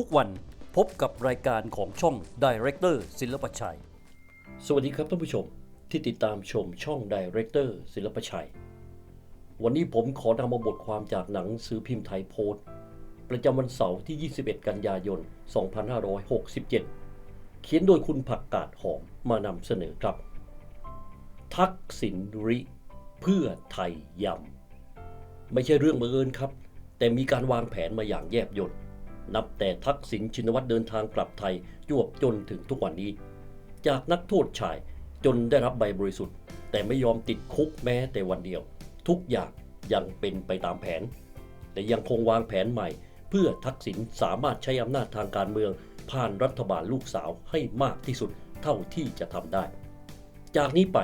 ทุกวันพบกับรายการของช่อง Director ศิลปชัย สวัสดีครับท่านผู้ชมที่ติดตามชมช่อง Director ศิลปชัย วันนี้ผมขอนำมาบทความจากหนังสือพิมพ์ไทยโพสต์ ประจำวันเสาร์ที่ 21 กันยายน 2567 เขียนโดยคุณผักกาดหอมมานำเสนอครับ ทักษิณริ เพื่อไทยยำไม่ใช่เรื่องบังเอิญครับ แต่มีการวางแผนมาอย่างแยบยล นับแต่ทักษิณชินวัตรเดินทางกลับไทยจวบจนถึงทุกวันนี้ จากนักโทษชายจนได้รับใบบริสุทธิ์ แต่ไม่ยอมติดคุกแม้แต่วันเดียว ทุกอย่างยังเป็นไปตามแผน แต่ยังคงวางแผนใหม่ เพื่อทักษิณสามารถใช้อำนาจทางการเมือง ผ่านรัฐบาลลูกสาวให้มากที่สุดเท่าที่จะทำได้ จากนี้ไป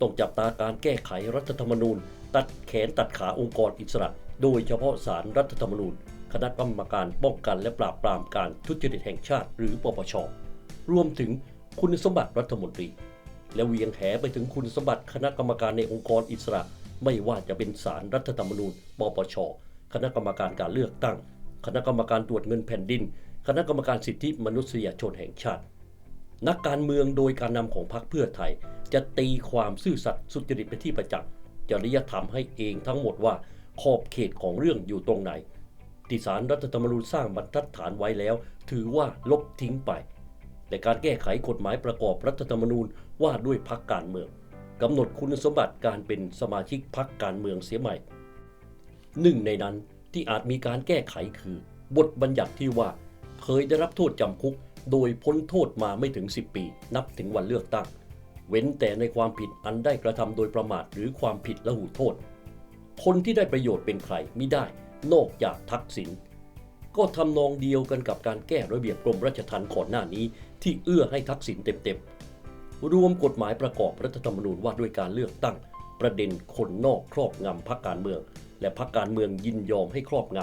ต้องจับตาการแก้ไขรัฐธรรมนูญ ตัดแขนตัดขาองค์กรอิสระ โดยเฉพาะสารรัฐธรรมนูญ คณะกรรมการป้องกันและปราบปรามการทุจริตแห่งชาติ หรือปปช รวมถึงคุณสมบัติรัฐมนตรี และเวียงแหไปถึงคุณสมบัติคณะกรรมการในองค์กรอิสระ ไม่ว่าจะเป็นสารรัฐธรรมนูญ ปปช คณะกรรมการการเลือกตั้ง คณะกรรมการตรวจเงินแผ่นดิน คณะกรรมการสิทธิมนุษยชนแห่งชาติ นักการเมืองโดยการนำของพรรคเพื่อไทย จะตีความซื่อสัตย์สุจริตเป็นที่ประจักษ์จริยธรรมให้เองทั้งหมดว่าขอบเขตของเรื่องอยู่ตรงไหน ที่สารรัฐธรรมนูญสร้างบรรทัดฐานไว้แล้ว ถือว่าลบทิ้งไป แต่การแก้ไขกฎหมายประกอบรัฐธรรมนูญว่าด้วยพรรคการเมืองกำหนดคุณสมบัติการเป็นสมาชิกพรรคการเมืองเสียใหม่หนึ่งในนั้นที่อาจมีการแก้ไขคือ บทบัญญัติที่ว่า เคยได้รับโทษจำคุก โดยพ้นโทษมาไม่ถึง 10 ปี นับถึงวันเลือกตั้ง เว้นแต่ในความผิดอันได้กระทำโดยประมาทหรือความผิดละหูโทษ คนที่ได้ประโยชน์เป็นใครไม่ได้ นอกจากทักษิณก็ทำนองเดียวกันกับการแก้ระเบียบกรมราชทัณฑ์ก่อนหน้านี้ ที่เอื้อให้ทักษิณเต็มๆ รวมกฎหมายประกอบรัฐธรรมนูญว่าด้วยการเลือกตั้ง ประเด็นคนนอกครอบงำพรรคการเมือง และพรรคการเมืองยินยอมให้ครอบง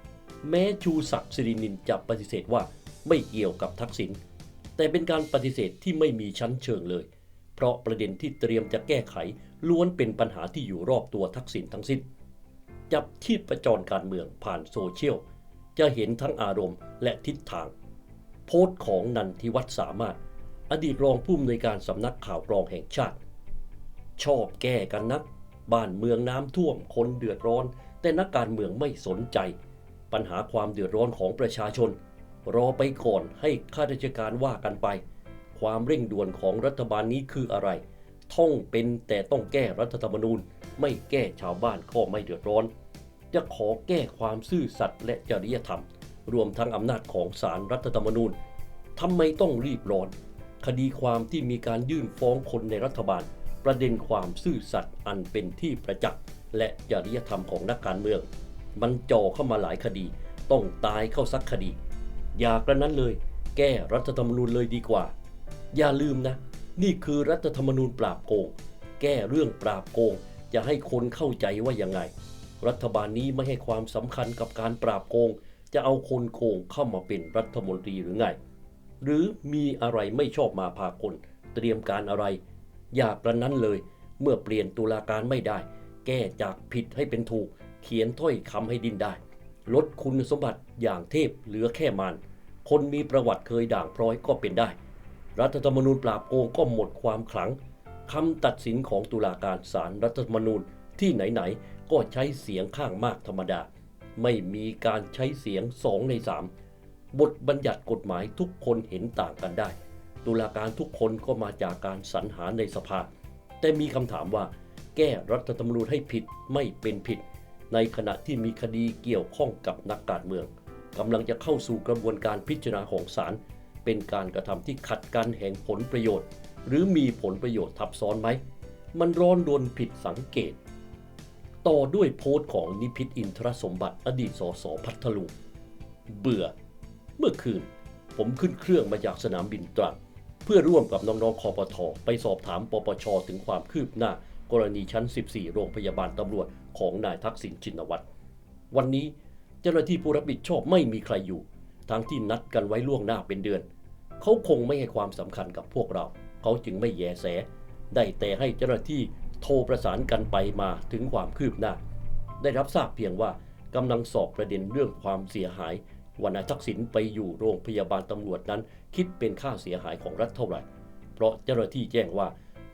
ำแม้ชูศักดิ์สิรินินจะปฏิเสธว่าไม่เกี่ยวกับทักษิณแต่เป็นการปฏิเสธที่ไม่มีชั้นเชิงเลย เพราะประเด็นที่เตรียมจะแก้ไขล้วนเป็นปัญหาที่อยู่รอบตัวทักษิณทั้งสิ้น จับชีพประจรการเมืองผ่านโซเชียล จะเห็นทั้งอารมณ์และทิศทาง โพสต์ของนันทิวัฒน์สามารถ อดีตรองผู้อำนวยการสำนักข่าวกรองแห่งชาติ ชอบแก้กันนัก บ้านเมืองน้ำท่วมคนเดือดร้อน แต่นักการเมืองไม่สนใจ ปัญหาความเดือดร้อนของประชาชน รอไปก่อนให้ข้าราชการว่ากันไป ความเร่งด่วนของรัฐบาลนี้คืออะไร ท่องเป็นแต่ต้องแก้รัฐธรรมนูญ ไม่แก้ชาวบ้านก็ไม่เดือดร้อน จะขอแก้ความซื่อสัตย์และจริยธรรม รวมทั้งอำนาจของศาลรรัฐธรรมนูญทำไมต้องรีบร้อน คดีความที่มีการยื่นฟ้องคนในรัฐบาล ประเด็นความซื่อสัตย์อันเป็นที่ประจักษ์และจริยธรรมของนักการเมือง มันจ่อเข้ามาหลายคดี ต้องตายเข้าสักคดี อย่ากระนั้นเลย แก้รัฐธรรมนูญเลยดีกว่า อย่าลืมนะ นี่คือรัฐธรรมนูญปราบโกง แก้เรื่องปราบโกง จะให้คนเข้าใจว่ายังไง รัฐบาลนี้ไม่ให้ความสำคัญกับการปราบโกง จะเอาคนโกงเข้ามาเป็นรัฐมนตรีหรือไง หรือมีอะไรไม่ชอบมาพากลเตรียมการอะไร อย่ากระนั้นเลย เมื่อเปลี่ยนตุลาการไม่ได้ แก้จากผิดให้เป็นถูก เขียนถ้อยคำให้ดินได้ ลดคุณสมบัติอย่างเทพเหลือแค่มานคนมีประวัติเคยด่างพร้อยก็เป็นได้ รัฐธรรมนูญปราบโกงก็หมดความขลัง คำตัดสินของตุลาการศาลรรัฐธรรมนูญที่ไหนๆ ก็ใช้เสียงข้างมากธรรมดา ไม่มีการใช้เสียงสองในสามบทบัญญัติกฎหมายทุกคนเห็นต่างกันได้ ตุลาการทุกคนก็มาจากการสรรหาในสภา แต่มีคำถามว่า แก้รัฐธรรมนูญให้ผิดไม่เป็นผิด ในขณะที่มีคดีเกี่ยวข้องกับนักการเมืองกำลังจะเข้าสู่กระบวนการพิจารณาของศาลเป็นการกระทำที่ขัดกันแห่งผลประโยชน์ หรือมีผลประโยชน์ทับซ้อนไหม มันร้อนรนผิดสังเกต ต่อด้วยโพสต์ของนิพิษอินทรสมบัติอดีตสสพัทลุงเบื่อ เมื่อคืน ผมขึ้นเครื่องมาจากสนามบินตรังเพื่อร่วมกับน้องๆคอปทไปสอบถามปปชถึงความคืบหน้า กรณีชั้น 14 โรงพยาบาลตำรวจของนายทักษิณชินวัตร วันนี้เจ้าหน้าที่ผู้รับผิดชอบไม่มีใครอยู่ ทั้งที่นัดกันไว้ล่วงหน้าเป็นเดือน เขาคงไม่ให้ความสำคัญกับพวกเรา เขาจึงไม่แยแส ได้แต่ให้เจ้าหน้าที่โทรประสานกันไปมาถึงความคืบหน้า ได้รับทราบเพียงว่ากำลังสอบประเด็นเรื่องความเสียหายว่านายทักษิณไปอยู่โรงพยาบาลตำรวจนั้น คิดเป็นค่าเสียหายของรัฐเท่าไหร่ เพราะเจ้าหน้าที่แจ้งว่า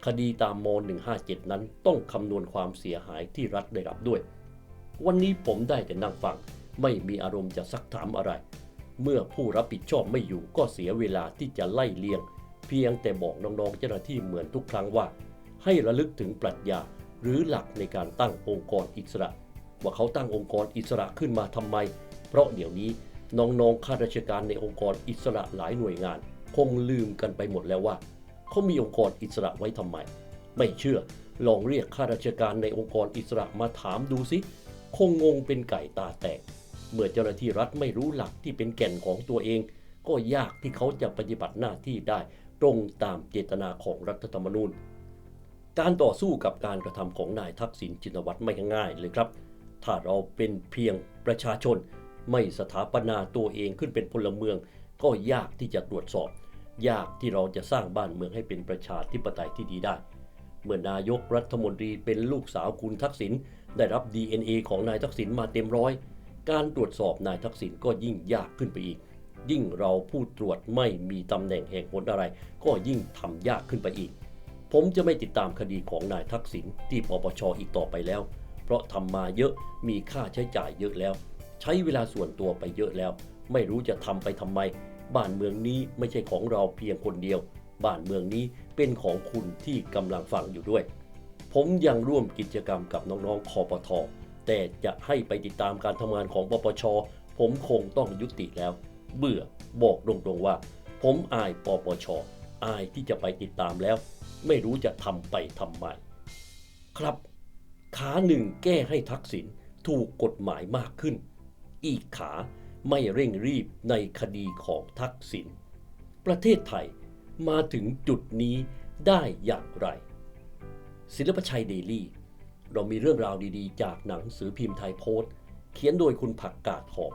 คดีตามม .157 นั้นต้องคำนวณความเสียหายที่รัฐได้รับด้วย วันนี้ผมได้แต่นั่งฟัง ไม่มีอารมณ์จะซักถามอะไร เมื่อผู้รับผิดชอบไม่อยู่ก็เสียเวลาที่จะไล่เลียง เพียงแต่บอกน้องๆเจ้าหน้าที่เหมือนทุกครั้งว่า ให้ระลึกถึงปรัชญาหรือหลักในการตั้งองค์กรอิสระ ว่าเขาตั้งองค์กรอิสระขึ้นมาทำไม เพราะเดี๋ยวนี้น้องๆข้าราชการในองค์กรอิสระหลายหน่วยงาน คงลืมกันไปหมดแล้วว่าเขามีองค์กรอิสระไว้ทำไม ไม่เชื่อลองเรียกข้าราชการในองค์กรอิสระมาถามดูสิคงงงเป็นไก่ตาแตก เมื่อเจ้าหน้าที่รัฐไม่รู้หลักที่เป็นแก่นของตัวเอง ก็ยากที่เขาจะปฏิบัติหน้าที่ได้ รงตามเจตนาของรัฐธรรมนูญ การต่อสู้กับการกระทำของนายทักษิณชินวัตรไม่ง่ายเลยครับ ถ้าเราเป็นเพียงประชาชน ไม่สถาปนาตัวเองขึ้นเป็นพลเมือง ก็ยากที่จะตรวจสอบ ยากที่เราจะสร้างบ้านเมืองให้เป็นประชาธิปไตยที่ดีได้ เมื่อนายกรัฐมนตรีเป็นลูกสาวคุณทักษิณได้รับ DNA ของนายทักษิณมาเต็มร้อย การตรวจสอบนายทักษิณก็ยิ่งยากขึ้นไปอีก ยิ่งเราผู้ตรวจไม่มีตำแหน่งแห่งผลอะไร ก็ยิ่งทำยากขึ้นไปอีก ผมจะไม่ติดตามคดีของนายทักษิณที่ปปชอีกต่อไปแล้ว เพราะทำมาเยอะมีค่าใช้จ่ายเยอะแล้ว ใช้เวลาส่วนตัวไปเยอะแล้ว ไม่รู้จะทำไปทำไม บ้านเมืองนี้ไม่ใช่ของเราเพียงคนเดียว บ้านเมืองนี้เป็นของคุณที่กำลังฟังอยู่ด้วย ผมยังร่วมกิจกรรมกับน้องๆคอปทแต่จะให้ไปติดตามการทำงานของปปชผมคงต้องยุติแล้ว เบื่อบอกตรงๆว่า ผมอายปปชอายที่จะไปติดตามแล้ว ไม่รู้จะทำไปทำไมครับขาหนึ่งแก้ให้ทักษิณถูกกฎหมายมากขึ้น อีกขาไม่เร่งรีบในคดีของทักษิณประเทศไทยมาถึงจุดนี้ได้อย่างไร ศิลปชัยเดลี่ เรามีเรื่องราวดีๆ จากหนังสือพิมพ์ไทยโพสต์ เขียนโดยคุณผักกาดหอม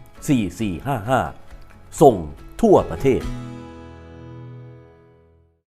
4455 ส่งทั่วประเทศ